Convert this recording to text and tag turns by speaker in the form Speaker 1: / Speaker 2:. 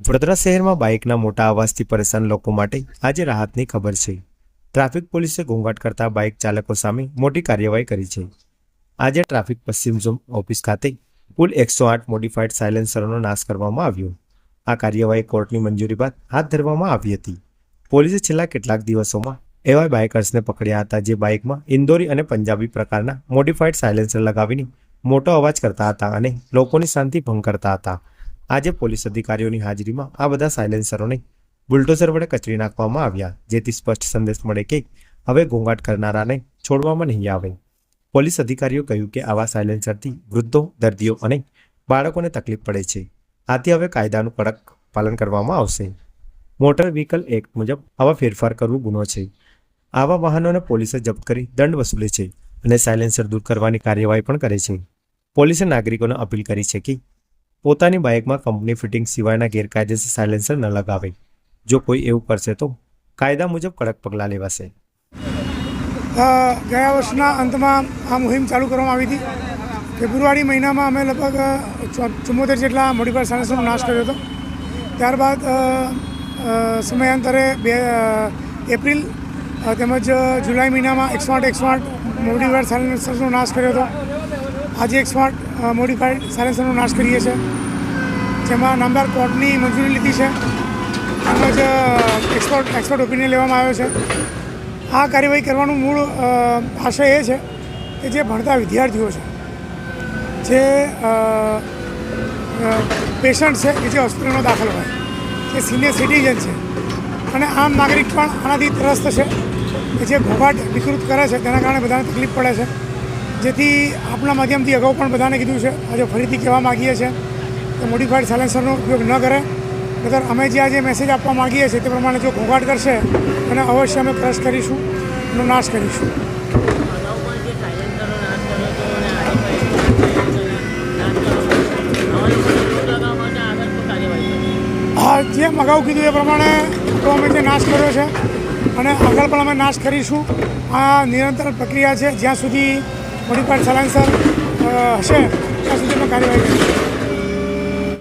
Speaker 1: વડોદરા શહેરમાં બાઇકના મોટા અવાજથી પરેશાન લોકો માટે આજે રાહતની ખબર છે. ટ્રાફિક પોલીસે ઘોંઘાટ કરતા બાઇક ચાલકો સામે મોટી કાર્યવાહી કરી છે. આજે ટ્રાફિક પશ્ચિમ ઝોન ઓફિસ ખાતે કુલ એકસો આઠ મોડિફાઈડ સાયલેન્સરોનો નાશ કરવામાં આવ્યો. આ કાર્યવાહી કોર્ટની મંજૂરી બાદ હાથ ધરવામાં આવી હતી. પોલીસે છેલ્લા કેટલાક દિવસોમાં એવા બાઇકર્સને પકડ્યા હતા જે બાઇકમાં ઇન્દોરી અને પંજાબી પ્રકારના મોડિફાઈડ સાયલેન્સર લગાવીને મોટો અવાજ કરતા હતા અને લોકોની શાંતિ ભંગ કરતા હતા. આજે પોલીસ અધિકારીઓની હાજરીમાં આ બધા સાયલેન્સરોને બુલડોઝર વડે કચડી નાખવામાં આવ્યા, જેથી સ્પષ્ટ સંદેશ મળે કે હવે ઘોંઘાટ કરનારાને છોડવામાં નહીં આવે. પોલીસ અધિકારીઓ કહ્યું કે આવા સાયલેન્સરથી વૃદ્ધો, દર્દીઓ અને બાળકોને તકલીફ પડે છે. આથી હવે કાયદાનું કડક પાલન કરવામાં આવશે. મોટર વ્હીકલ એક્ટ મુજબ આવા ફેરફાર કરવું ગુનો છે. આવા વાહનોને પોલીસે જપ્ત કરી દંડ વસૂલે છે અને સાયલેન્સર દૂર કરવાની કાર્યવાહી પણ કરે છે. પોલીસે નાગરિકોને અપીલ કરી છે કે પોતાની બાઇકમાં કંપની ફિટિંગ સિવાયના ગેરકાયદેસર સાયલેન્સર ન લગાવે. જો કોઈ એવું કરશે તો કાયદા મુજબ કડક પગલાં લેવાશે.
Speaker 2: ગયા વર્ષના અંતમાં આ મુહિમ ચાલુ કરવામાં આવી હતી ફેબ્રુઆરી મહિનામાં અમે લગભગ ચુમ્મોતેર જેટલા મોડિફાઈડ સાયલેન્સરનો નાશ કર્યો હતો. ત્યારબાદ સમયાંતરે બે એપ્રિલ તેમજ જુલાઈ મહિનામાં એકસો આઠ એકસો આઠ મોડિફાઈડ સાયન્સરનો નાશ કર્યો હતો. આજે એકસો આઠ મોડિફાઈડ સાયન્સરનો નાશ કરીએ છીએ. જેમાં નામદાર કોર્ટની મંજૂરી લીધી છે. તેમજ એક્સપર્ટ એક્સપર્ટ ઓપિનિયન લેવામાં આવ્યો છે. આ કાર્યવાહી કરવાનું મૂળ આશય એ છે કે જે ભણતા વિદ્યાર્થીઓ છે, જે પેશન્ટ છે કે જે હોસ્પિટલમાં દાખલ હોય, જે સિનિયર સિટીઝન છે. અને આમ નાગરિક પણ આનાથી ત્રસ્ત છે કે જે ઘોઘાટ વિકૃત કરે છે, તેના કારણે બધાને તકલીફ પડે છે. જેથી આપણા માધ્યમથી અગાઉ પણ બધાને કીધું છે, આજે ફરીથી કહેવા માગીએ છીએ કે મોડિફાઈડ સાયલેન્સરનો ઉપયોગ ન કરે. નતર અમે જે આજે મેસેજ આપવા માગીએ છીએ તે પ્રમાણે જો ઘોંઘાટ કરશે અને અવશ્ય અમે ક્રશ કરીશું એનો નાશ કરીશું. જેમ અગાઉ કીધું એ પ્રમાણે તો અમે જે નાશ કર્યો છે અને આગળ પણ અમે નાશ કરીશું. આ નિરંતર પ્રક્રિયા છે, જ્યાં સુધી મોડિફાઈડ સાયલેન્સર હશે ત્યાં સુધી અમે કાર્યવાહી કરીશું